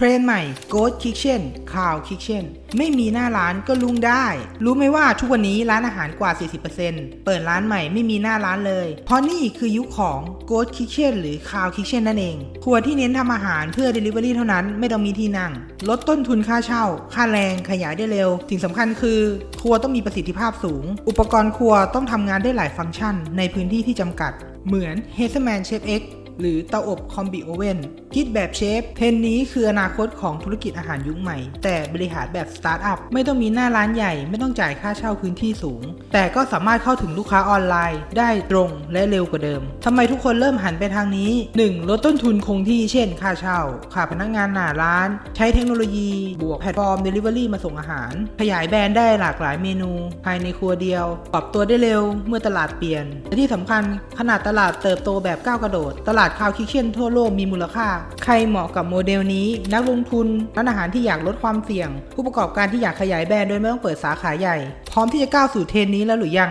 เทรนใหม่ Ghost Kitchen Cloud Kitchen ไม่มีหน้าร้านก็ลุงได้ รู้ไหมว่าทุกวันนี้ร้านอาหารกว่า 40%เปิดร้านใหม่ไม่มีหน้าร้านเลย เพราะนี่คือยุคของ Ghost Kitchen หรือ Cloud Kitchen นั่นเอง ครัวที่เน้นทำอาหารเพื่อ Delivery เท่านั้นไม่ต้องมีที่นั่ง ลดต้นทุนค่าเช่า ค่าแรงขยายได้เร็ว สิ่งสำคัญคือ ครัวต้องมีประสิทธิภาพสูง อุปกรณ์ครัวต้องทำงานได้หลายฟังก์ชัน ในพื้นที่ที่จำกัด เหมือน h e s m a n Chef X หรือเตาอบคอมบิโอเว่นคิดแบบเชฟเทรนนี้คืออนาคตของธุรกิจอาหารยุคใหม่ แต่บริหารแบบสตาร์ทอัพไม่ต้องมีหน้าร้านใหญ่ ไม่ต้องจ่ายค่าเช่าพื้นที่สูง แต่ก็สามารถเข้าถึงลูกค้าออนไลน์ ได้ตรงและเร็วกว่าเดิมทำไมทุกคนเริ่มหันไปทางนี้ 1. ลดต้นทุนคงที่เช่น ค่าเช่าค่าพนักงานหน้าร้าน ใช้เทคโนโลยีบวกแพลตฟอร์ม Delivery มาส่งอาหาร ขยายแบรนด์ได้หลากหลายเมนู ภายในครัวเดียวปรับตัวได้เร็วเมื่อตลาดเปลี่ยนและที่สำคัญขนาดตลาดเติบโตแบบก้าวกระโดด ตลาดคาวคิเช่นทั่วโลกมีมูลค่า ใครเหมาะกับโมเดลนี้ นักลงทุนร้านอาหารที่อยากลดความเสี่ยง ผู้ประกอบการที่อยากขยายแบรนด์โดยไม่ต้องเปิดสาขาใหญ่ พร้อมที่จะก้าวสู่เทรนนี้แล้วหรือยัง